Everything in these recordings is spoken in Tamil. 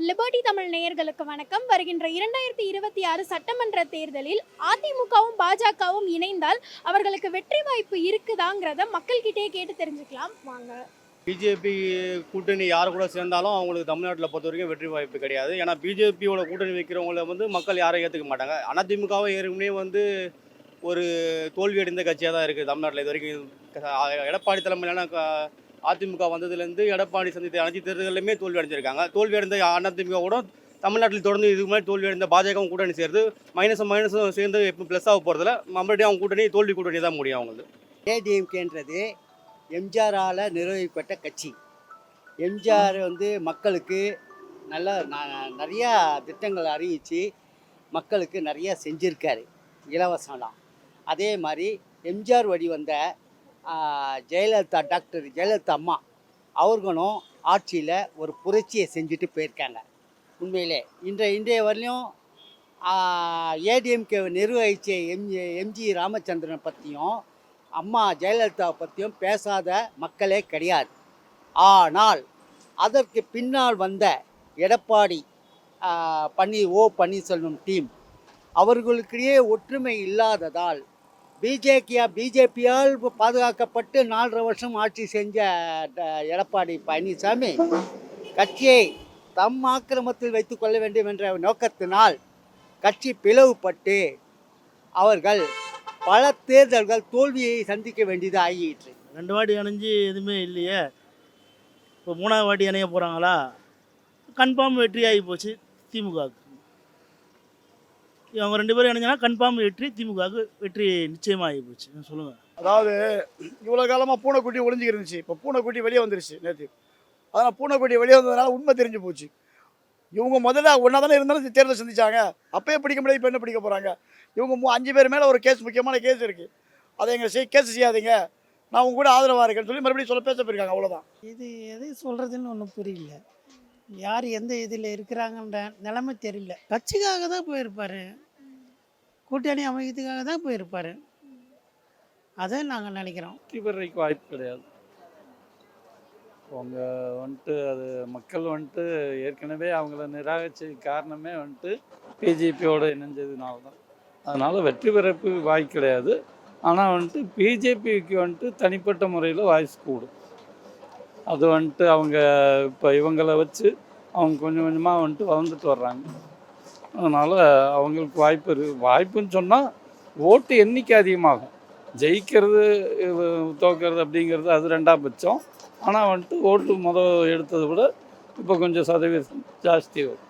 லிபர்டி தமிழ் நேயர்களுக்கு வணக்கம். வருகின்ற இரண்டாயிரத்தி இருபத்தி ஆறு சட்டமன்ற தேர்தலில் அதிமுகவும் பாஜகவும் இணைந்தால் அவர்களுக்கு வெற்றி வாய்ப்பு இருக்குதாங்கிறத மக்கள்கிட்டயே கேட்டு தெரிஞ்சுக்கலாம். வாங்க. பிஜேபி கூட்டணி யார் கூட சேர்ந்தாலும் அவங்களுக்கு தமிழ்நாட்டில் பொறுத்த வரைக்கும் வெற்றி வாய்ப்பு கிடையாது. ஏன்னா பிஜேபியோட கூட்டணி வைக்கிறவங்கள வந்து மக்கள் யாரும் ஏற்றுக்க மாட்டாங்க. அதிமுகவும் ஏற்கனவே வந்து ஒரு தோல்வி அடைந்த கட்சியாக தான் இருக்குது தமிழ்நாட்டில் இது வரைக்கும். எடப்பாடி தலைமையிலான க- அதிமுக வந்ததுலேருந்து எடப்பாடி சந்தித்த அனைத்து தேர்தல்களுமே தோல்வி அடைஞ்சிருக்காங்க தோல்வி அடைந்த அதிமுக கூட தமிழ்நாட்டில் தொடர்ந்து இதுக்கு முன்னாடி தோல்வி அடைந்த பாஜகவும் கூட்டணி சேர்ந்து மைனஸும் மைனஸும் சேர்ந்து எப்போ ப்ளஸ் ஆக போகிறதுல மறுபடியும் அவங்க கூட்டணி தோல்வி கூட்டணி தான் முடியும் அவங்களுக்கு ஏடிஎம்கேன்றது எம்ஜிஆரால் நிர்வகிக்கப்பட்ட கட்சி. எம்ஜிஆர் வந்து மக்களுக்கு நல்ல ந- நிறையா திட்டங்கள் அறிவித்து மக்களுக்கு நிறையா செஞ்சுருக்காரு. இலவசம்லாம். அதே மாதிரி எம்ஜிஆர் வழி வந்த ஜெயலலிதா டாக்டர் ஜெயலலிதா அம்மா அவர்களும் ஆட்சியில் ஒரு புரட்சியை செஞ்சுட்டு போயிருக்காங்க. உண்மையிலே இன்றைய இன்றைய வரலையும் ஏடிஎம்கே நிர்வகித்த எம்ஜி எம்ஜி ராமச்சந்திரனை பற்றியும் அம்மா ஜெயலலிதாவை பற்றியும் பேசாத மக்களே கிடையாது. ஆனால் அதற்கு பின்னால் வந்த எடப்பாடி பன்னீர் ஓ பன்னீர்செல்வம் டீம் அவர்களுக்கிடையே ஒற்றுமை இல்லாததால் பிஜேபியா பிஜேபியால் பாதுகாக்கப்பட்டு நாலரை வருஷம் ஆட்சி செஞ்ச ட- எடப்பாடி பழனிசாமி கட்சியை தம் ஆக்கிரமத்தில் வைத்துக்கொள்ள வேண்டும் என்ற நோக்கத்தினால் கட்சி பிளவுபட்டு அவர்கள் பல தேர்தல்கள் தோல்வியை சந்திக்க வேண்டியது ஆகிற்று ரெண்டு வாட்டி அணைஞ்சு எதுவுமே இல்லையே. இப்போ மூணாவது வாட்டி இணைய போகிறாங்களா கன்ஃபார்ம் வெற்றி ஆகி போச்சு திமுகவுக்கு. இவங்க ரெண்டு பேரும் இணைஞ்சனா கன்ஃபார்ம் வெற்றி திமுகவுக்கு வெற்றி நிச்சயமாக ஆகி போச்சு சொல்லுங்கள் அதாவது இவ்வளோ காலமாக பூனைக்குட்டி ஒளிஞ்சிக்கு இருந்துச்சு. இப்போ பூனைக்குட்டி வெளியே வந்துருச்சு நேற்று அதனால் பூனைக்குட்டி வெளியே வந்ததுனால உண்மை தெரிஞ்சு போச்சு. இவங்க முதல்ல ஒன்றா தானே இருந்தாலும் தேர்தல் சந்திச்சாங்க. அப்பயே பிடிக்க முடியாது இப்போ என்ன பிடிக்க போகிறாங்க இவங்க அஞ்சு பேர் மேலே ஒரு கேஸ் முக்கியமான கேஸ் இருக்குது அதை எங்களை செய் கேஸ் செய்யாதீங்க. நான் உங்க கூட ஆதரவாக இருக்கேன்னு சொல்லி மறுபடியும் சொல்ல பேச போயிருக்காங்க. அவ்வளோதான் இது எது சொல்கிறதுன்னு ஒன்றும் புரியல. யார் எந்த இதில் இருக்கிறாங்கன்ற நிலைமை தெரியல. கட்சிக்காக தான் போயிருப்பார். கூட்டணி அமைக்கிறதுக்காக தான் போயிருப்பார். அதை நாங்கள் நினைக்கிறோம். வெற்றி பெறக்கு வாய்ப்பு கிடையாது. அவங்க வந்துட்டு அது மக்கள் வந்துட்டு ஏற்கனவே அவங்கள நிராகரிச்ச காரணமே வந்துட்டு பிஜேபியோடு இணைஞ்சதுனால தான் அதனால் வெற்றி பெறப்பு வாய்ப்பு கிடையாது. ஆனால் வந்துட்டு பிஜேபிக்கு வந்துட்டு தனிப்பட்ட முறையில் வாய்ஸ் கூடும். அது வந்துட்டு அவங்க இப்போ இவங்கள வச்சு அவங்க கொஞ்சம் கொஞ்சமாக வந்துட்டு வளர்ந்துட்டு வர்றாங்க. அதனால் அவங்களுக்கு வாய்ப்பு இருக்கு வாய்ப்புன்னு சொன்னால் ஓட்டு எண்ணிக்கை அதிகமாகும். ஜெயிக்கிறது தோக்கிறது அப்படிங்கிறது அது ரெண்டாம் பட்சம். ஆனால் வந்துட்டு ஓட்டு முதல் எடுத்ததை விட இப்போ கொஞ்சம் சதவீதம் ஜாஸ்தி வரும்.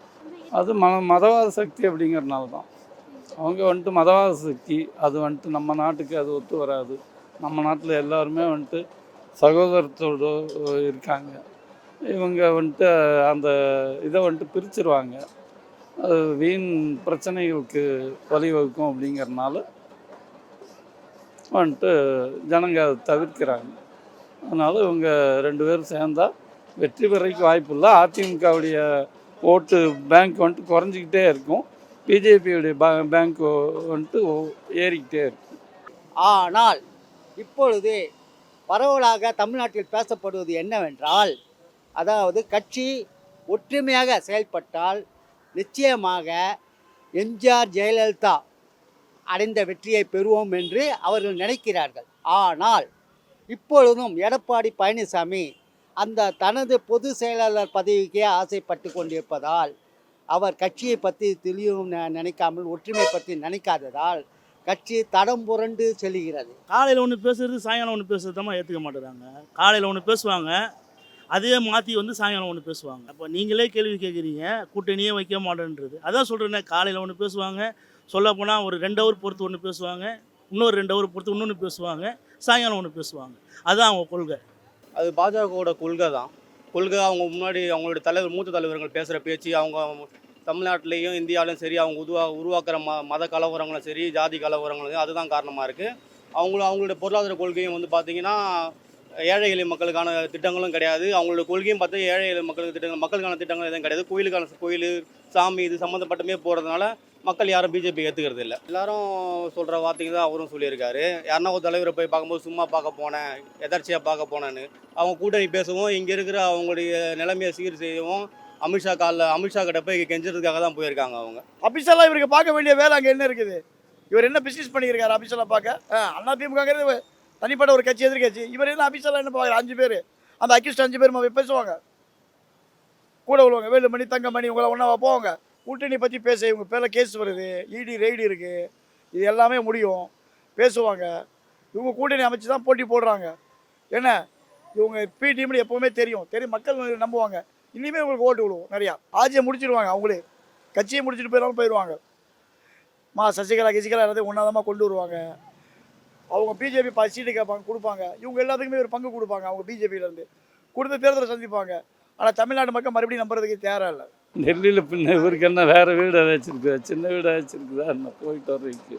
அது ம மதவாத சக்தி அப்படிங்கிறனால தான். அவங்க வந்துட்டு மதவாத சக்தி அது வந்துட்டு நம்ம நாட்டுக்கு அது ஒத்து வராது. நம்ம நாட்டில் எல்லாருமே வந்துட்டு சகோதரத்தோடு இருக்காங்க. இவங்க வந்துட்டு அந்த இதை வந்துட்டு பிரிச்சிருவாங்க. அது வீண் பிரச்சனைகளுக்கு வழிவகுக்கும் அப்படிங்கிறனால வந்துட்டு ஜனங்க அதை தவிர்க்கிறாங்க. அதனால் இவங்க ரெண்டு பேரும் சேர்ந்தால் வெற்றி பெறக்கு வாய்ப்பு இல்லை. அதிமுகவுடைய ஓட்டு பேங்க் வந்துட்டு குறைஞ்சிக்கிட்டே இருக்கும். பிஜேபியுடைய பேங்க் வந்துட்டு ஏறிக்கிட்டே இருக்கும். ஆனால் இப்பொழுது பரவலாக தமிழ்நாட்டில் பேசப்படுவது என்னவென்றால் அதாவது கட்சி ஒற்றுமையாக செயல்பட்டால் நிச்சயமாக எம்ஜிஆர் ஜெயலலிதா அடைந்த வெற்றியை பெறுவோம் என்று அவர்கள் நினைக்கிறார்கள். ஆனால் இப்பொழுதும் எடப்பாடி பழனிசாமி அந்த தனது பொது செயலாளர் பதவிக்கே ஆசைப்பட்டு கொண்டிருப்பதால் அவர் கட்சியை பற்றி தெளிவும் நினைக்காமல் ஒற்றுமை பற்றி நினைக்காததால் கட்சி தடம் புரண்டு செல்கிறது காலையில் ஒன்று பேசுறது சாயங்காலம் ஒன்று பேசுறது தான் ஏற்றுக்க மாட்டேறாங்க. காலையில் ஒன்று பேசுவாங்க அதே மாற்றி வந்து சாயங்காலம் ஒன்று பேசுவாங்க. அப்போ நீங்களே கேள்வி கேட்குறீங்க கூட்டணியே வைக்க மாட்டேன்றது. அதான் சொல்கிறேனே காலையில் ஒன்று பேசுவாங்க சொல்லப்போனால் ஒரு ரெண்டு ஹவர் பொறுத்து ஒன்று பேசுவாங்க இன்னொரு ரெண்டு ஹவர் பொறுத்து இன்னொன்று பேசுவாங்க சாயங்காலம் ஒன்று பேசுவாங்க. அதுதான் அவங்க கொள்கை. அது பாஜகவோட கொள்கை தான் கொள்கை அவங்க முன்னாடி அவங்களுடைய தலைவர் மூத்த தலைவர்கள் பேசுகிற பேச்சு அவங்க தமிழ்நாட்டிலையும் இந்தியாவிலையும் சரி அவங்க உருவா உருவாக்குற ம மத கலவரங்களும் சரி ஜாதி கலவரங்களும் அதுதான் காரணமாக இருக்குது அவங்களும் அவங்களுடைய பொருளாதார கொள்கையும் வந்து பார்த்திங்கன்னா ஏழை எளிய மக்களுக்கான திட்டங்களும் கிடையாது. அவங்களோட கொள்கையும் பார்த்தா ஏழை எளிய மக்களுக்கு திட்டங்கள் மக்களுக்கான திட்டங்கள் எதுவும் கிடையாது. கோயிலுக்கான கோயில் சாமி இது சம்மந்தப்பட்டமே போகிறதுனால மக்கள் யாரும் பிஜேபி ஏற்றுக்கிறது இல்லை. எல்லாரும் சொல்கிற வார்த்தைங்க தான் அவரும் சொல்லியிருக்காரு. யாருன்னா ஒரு தலைவரை போய் பார்க்கும்போது சும்மா பார்க்க போனேன் எதர்ச்சியாக பார்க்க போனேன்னு. அவங்க கூட்டணி பேசவும் இங்கே இருக்கிற அவங்களுடைய நிலைமையை சீர் செய்யவும் அமித்ஷா காலில் அமித்ஷா கிட்ட போய் கெஞ்சுறதுக்காக தான் போயிருக்காங்க அவங்க. அபிஷியலாக இவருக்கு பார்க்க வேண்டிய வேலை அங்கே என்ன இருக்குது? இவர் என்ன பிஸ்னஸ் பண்ணியிருக்காரு அபிஷியலாக பார்க்க? ஆ, அண்ணா திமுகங்கிறது தனிப்பட்ட ஒரு கட்சி எதிர்கட்சி இவர் என்ன அபிஷியலாக என்ன பார்க்குற அஞ்சு பேர். அந்த அக்யூஸ்ட் அஞ்சு பேர் பேசுவாங்க. கூட உள்ளவங்க வேலுமணி தங்கமணி உங்களை ஒன்றா போவாங்க. கூட்டணி பற்றி பேச இவங்க பேரில் கேஸ் வருது. இடி ரெய்டு இருக்குது இது எல்லாமே முடியும். பேசுவாங்க. இவங்க கூட்டணி அமைச்சு தான் போட்டி போடுறாங்க. என்ன? இவங்க பி டீம்னு எப்போவுமே தெரியும். தெரியும். மக்கள் நம்புவாங்க. இனிமேல் உங்களுக்கு ஓட்டு விடுவோம். நிறையா. ஆட்சியை முடிச்சிடுவாங்க அவங்களே. கட்சியை முடிச்சுட்டு போயிடாமல் போயிடுவாங்க. மா சசிகலா கிசிகலா எல்லாத்தையும் ஒன்றாதமாக கொண்டு வருவாங்க. அவங்க பிஜேபி பா சீட்டு கேட்பாங்க கொடுப்பாங்க. இவங்க எல்லாத்துக்குமே ஒரு பங்கு கொடுப்பாங்க அவங்க பிஜேபியிலேருந்து. கொடுத்த தேர்தலை சந்திப்பாங்க. ஆனால் தமிழ்நாடு மக்கள் மறுபடியும் நம்புறதுக்கு தேவை இல்லை. டெல்லியில் பின்ன இவருக்கு என்ன வேறு வீடு வச்சுருக்கு சின்ன வீடு வச்சுருக்குதா என்ன போயிட்டு வர்றதுக்கு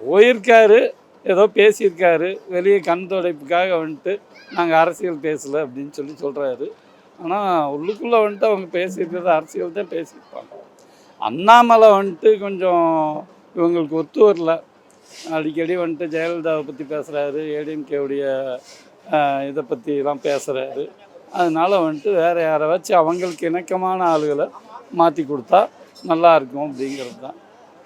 போயிருக்காரு ஏதோ பேசியிருக்காரு. வெளியே கண் துடைப்புக்காக வந்துட்டு நாங்கள் அரசியல் பேசலை அப்படின்னு சொல்லி சொல்கிறாரு ஆனால் உள்ளுக்குள்ளே வந்துட்டு அவங்க பேசியிருக்கிறது அரசியல் தான் பேசியிருப்பாங்க. அண்ணாமலை வந்துட்டு கொஞ்சம் இவங்களுக்கு ஒத்து வரல. அடிக்கடி வந்துட்டு ஜெயலலிதாவை பற்றி பேசுகிறாரு ஏடிஎம்கேவுடைய இதை பற்றிலாம் பேசுகிறாரு அதனால் வந்துட்டு வேறு யாரை வச்சு அவங்களுக்கு இணக்கமான ஆளுகளை மாற்றி கொடுத்தா நல்லா இருக்கும் அப்படிங்கிறது தான்.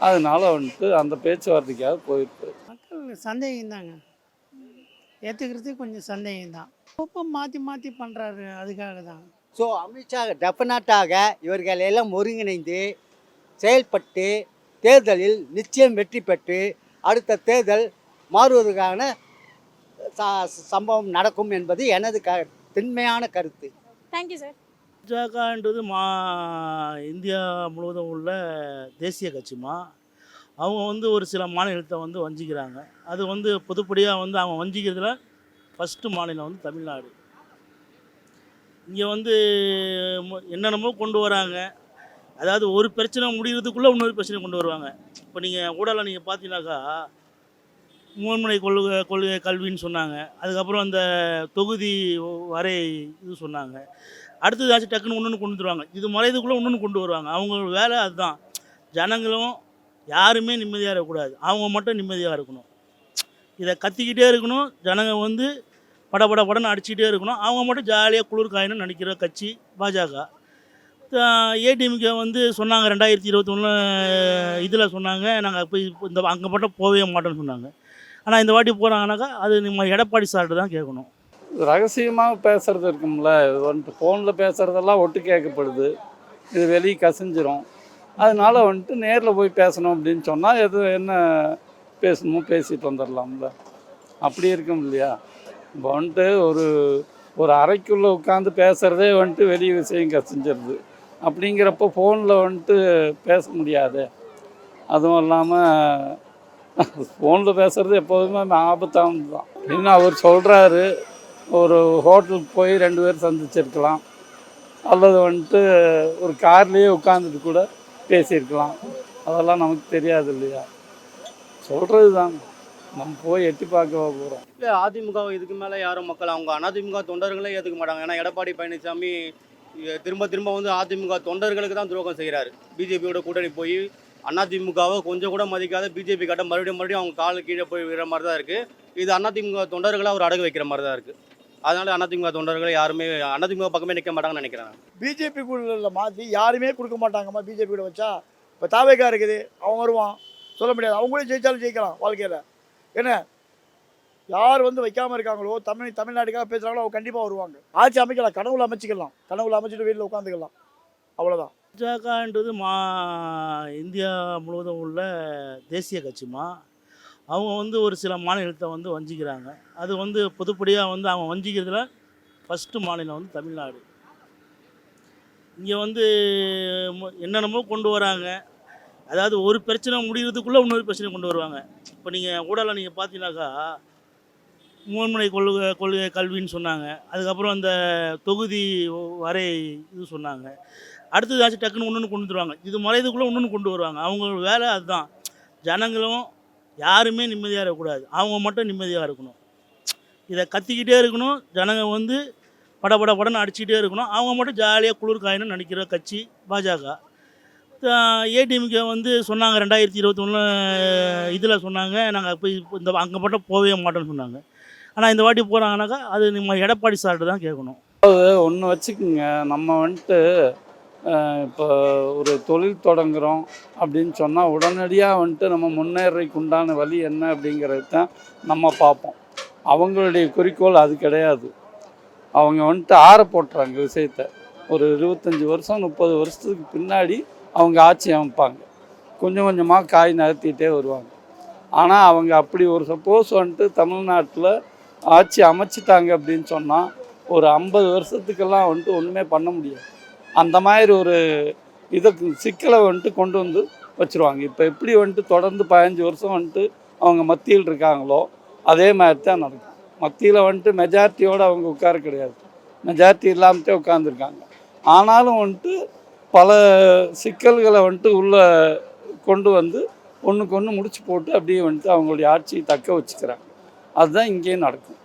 அதனால வந்துட்டு அந்த பேச்சுவார்த்தைக்காக போயிருக்கு. மக்கள் சந்தேகம் தாங்க ஏற்றுக்கிறது கொஞ்சம் சந்தேகம் தான் அப்பப்போ மாற்றி மாற்றி பண்ணுறாரு அதுக்காக தான் ஸோ அமித்ஷா டெஃபினட்டாக இவர்கள் எல்லாம் ஒருங்கிணைந்து செயல்பட்டு தேர்தலில் நிச்சயம் வெற்றி பெற்று அடுத்த தேர்தல் மாறுவதற்கான ச- சம்பவம் நடக்கும் என்பது எனது க திண்மையான கருத்து. தேங்க்யூ சார் பாஜகன்றது மா இந்தியா முழுவதும் உள்ள தேசிய கட்சிமா அவங்க வந்து ஒரு சில மாநிலத்தை வந்து வஞ்சிக்கிறாங்க. அது வந்து பொதுப்படியாக வந்து அவங்க வஞ்சிக்கிறதுல ஃபஸ்ட்டு மாநிலம் வந்து தமிழ்நாடு. இங்கே வந்து என்னென்னமோ கொண்டு வராங்க. அதாவது ஒரு பிரச்சனை முடிகிறதுக்குள்ளே இன்னொரு பிரச்சனை கொண்டு வருவாங்க. இப்போ நீங்கள் ஊடகம் நீங்கள் பார்த்தீங்கன்னாக்கா மூன்முனை கொள்கை கொள்கை கல்வின்னு சொன்னாங்க. அதுக்கப்புறம் அந்த தொகுதி வரை இது சொன்னாங்க. அடுத்ததாச்சும் டக்குன்னு ஒன்று கொண்டு வந்துருவாங்க. இது மறையதுக்குள்ளே இன்னொன்று கொண்டு வருவாங்க. அவங்க வேலை அதுதான். ஜனங்களும் யாருமே நிம்மதியாக இருக்கக்கூடாது. அவங்க மட்டும் நிம்மதியாக இருக்கணும். இதை கத்திக்கிட்டே இருக்கணும். ஜனங்க வந்து பட பட படன்னு அடிச்சுக்கிட்டே இருக்கணும். அவங்க மட்டும் ஜாலியாக குளிர் காயணும்னு நினைக்கிற கட்சி பாஜக. ஏடிஎம்கே வந்து சொன்னாங்க ரெண்டாயிரத்தி இருபத்தொன்னு இதில் சொன்னாங்க. நாங்கள் போய் இந்த அங்கே மட்டும் போகவே மாட்டோம்னு சொன்னாங்க. ஆனால் இந்த வாட்டி போகிறாங்கனாக்கா அது நம்ம எடப்பாடி சார்ட்டு தான் கேட்கணும். ரகசியமாக பேசுகிறது இருக்கும்ல. வந்துட்டு ஃபோனில் பேசுகிறதெல்லாம் ஒட்டு கேட்கப்படுது. இது வெளியே கசிஞ்சிரும். அதனால வந்துட்டு நேரில் போய் பேசணும் அப்படின்னு சொன்னால் எது என்ன பேசணுமோ பேசிட்டு வந்துடலாம்ல அப்படி இருக்கும் இல்லையா? இப்போ வந்துட்டு ஒரு ஒரு அறைக்குள்ளே உட்காந்து பேசுகிறதே வந்துட்டு வெளி விஷயம் கசிஞ்சிருது. அப்படிங்கிறப்போ ஃபோனில் வந்துட்டு பேச முடியாது. அதுவும் இல்லாமல் ஃபோனில் பேசுகிறது எப்போதுமே ஆபத்தானது தான் இன்னும் அவர் சொல்கிறாரு ஒரு ஹோட்டலுக்கு போய் ரெண்டு பேர் சந்திச்சிருக்கலாம். அல்லது வந்துட்டு ஒரு கார்லேயே உட்காந்துட்டு கூட பேசியிருக்கலாம். அதெல்லாம் நமக்கு தெரியாது இல்லையா? சொல்கிறது தான் நம்ம போய் எட்டி பார்க்க போகிறோம் இல்லை அதிமுக இதுக்கு மேலே யாரும் மக்கள் அவங்க அதிமுக தொண்டர்களே ஏற்றுக்க மாட்டாங்க. ஏன்னா எடப்பாடி பழனிசாமி திரும்ப திரும்ப வந்து அதிமுக தொண்டர்களுக்கு தான் துரோகம் செய்கிறாரு பிஜேபியோட கூட்டணி போய் அதிமுகவை கொஞ்சம் கூட மதிக்காத பிஜேபி கட்ட மறுபடியும் மறுபடியும் அவங்க காலு கீழே போய் விடுற மாதிரி தான் இருக்குது இது அதிமுக தொண்டர்களை அவர் அடகு வைக்கிற மாதிரி தான் இருக்குது அதனால அதிமுக தொண்டர்களை யாருமே அதிமுக பக்கமே நிற்க மாட்டாங்கன்னு நினைக்கிறேன் நான். பிஜேபிக்குள்ள மாற்றி யாருமே கொடுக்க மாட்டாங்கம்மா பிஜேபி கூட வச்சா. இப்போ தாவேக்கா இருக்குது அவன் வருவான். சொல்ல முடியாது. அவங்களே ஜெயிச்சாலும் ஜெயிக்கலாம் வாழ்க்கையில். என்ன? யார் வந்து வைக்காம இருக்காங்களோ தமிழ் தமிழ்நாட்டுக்காக பேசுகிறாங்களோ அவங்க கண்டிப்பாக வருவாங்க. ஆட்சி அமைக்கலாம் கனவுல அமைச்சிக்கலாம். கனவுல அமைச்சிட்டு வீட்டில் உட்காந்துக்கலாம். அவ்வளோதான் பாஜகன்றது மா இந்தியா முழுவதும் உள்ள தேசிய கட்சிமா அவங்க வந்து ஒரு சில மாநிலத்தை வந்து வஞ்சிக்கிறாங்க. அது வந்து பொதுப்படியாக வந்து அவங்க வஞ்சிக்கிறதுல ஃபஸ்ட்டு மாநிலம் வந்து தமிழ்நாடு. இங்கே வந்து என்னென்னமோ கொண்டு வராங்க. அதாவது ஒரு பிரச்சனை முடிகிறதுக்குள்ளே இன்னொரு பிரச்சனை கொண்டு வருவாங்க. இப்போ நீங்கள் ஊடகம் நீங்கள் பார்த்தீங்கன்னாக்கா மூன்முனை கொள்கை கொள்கை கல்வின்னு சொன்னாங்க. அதுக்கப்புறம் அந்த தொகுதி வரை இது சொன்னாங்க. அடுத்ததாச்சும் டக்குன்னு ஒன்று கொண்டு வந்துருவாங்க. இது மறைதுக்குள்ளே இன்னொன்று கொண்டு வருவாங்க. அவங்க வேலை அதுதான். ஜனங்களும் யாருமே நிம்மதியாக இருக்கக்கூடாது. அவங்க மட்டும் நிம்மதியாக இருக்கணும். இதை கத்திக்கிட்டே இருக்கணும். ஜனங்க வந்து பட பட படன்னு அடிச்சுக்கிட்டே இருக்கணும். அவங்க மட்டும் ஜாலியாக குளிர் காயணும்னு நினைக்கிற கட்சி பாஜக. ஏடிஎம்கே வந்து சொன்னாங்க ரெண்டாயிரத்தி இருபத்தொன்னு இதில் சொன்னாங்க. நாங்கள் போய் இந்த அங்கே மட்டும் போகவே மாட்டோம்னு சொன்னாங்க. ஆனால் இந்த வாட்டி போகிறாங்கனாக்கா அது நம்ம எடப்பாடி சார்ட்டு தான் கேட்கணும். ஒன்று வச்சுக்கோங்க. நம்ம வந்துட்டு இப்போ ஒரு தொழில் தொடங்குகிறோம் அப்படின்னு சொன்னால் உடனடியாக வந்துட்டு நம்ம முன்னேறதுக்கு உண்டான வழி என்ன அப்படிங்கிறது தான் நம்ம பார்ப்போம். அவங்களுடைய குறிக்கோள் அது கிடையாது. அவங்க வந்துட்டு ஆற போட்டுறாங்க விஷயத்த. ஒரு இருபத்தஞ்சி வருஷம் முப்பது வருஷத்துக்கு பின்னாடி அவங்க ஆட்சி அமைப்பாங்க. கொஞ்சம் கொஞ்சமாக காய் நகர்த்திட்டே வருவாங்க. ஆனால் அவங்க அப்படி ஒரு சப்போஸ் வந்துட்டு தமிழ்நாட்டில் ஆட்சி அமைச்சிட்டாங்க அப்படின்னு சொன்னால் ஒரு ஐம்பது வருஷத்துக்கெல்லாம் வந்துட்டு ஒன்றுமே பண்ண முடியாது. அந்த மாதிரி ஒரு இதுக்கு சிக்கலை வந்துட்டு கொண்டு வந்து வச்சுருவாங்க. இப்போ எப்படி வந்துட்டு தொடர்ந்து பதினஞ்சு வருஷம் வந்துட்டு அவங்க மத்தியில் இருக்காங்களோ அதே மாதிரி தான் நடக்கும். மத்தியில் வந்துட்டு மெஜாரிட்டியோடு அவங்க உட்கார கிடையாது. மெஜாரிட்டி இல்லாமத்தே உட்காந்துருக்காங்க ஆனாலும் வந்துட்டு பல சிக்கல்களை வந்துட்டு உள்ளே கொண்டு வந்து ஒன்றுக்கு ஒன்று முடிச்சு போட்டு அப்படியே வந்துட்டு அவங்களுடைய ஆட்சியை தக்க வச்சுக்கிறாங்க. அதுதான் இங்கேயும் நடக்கும்.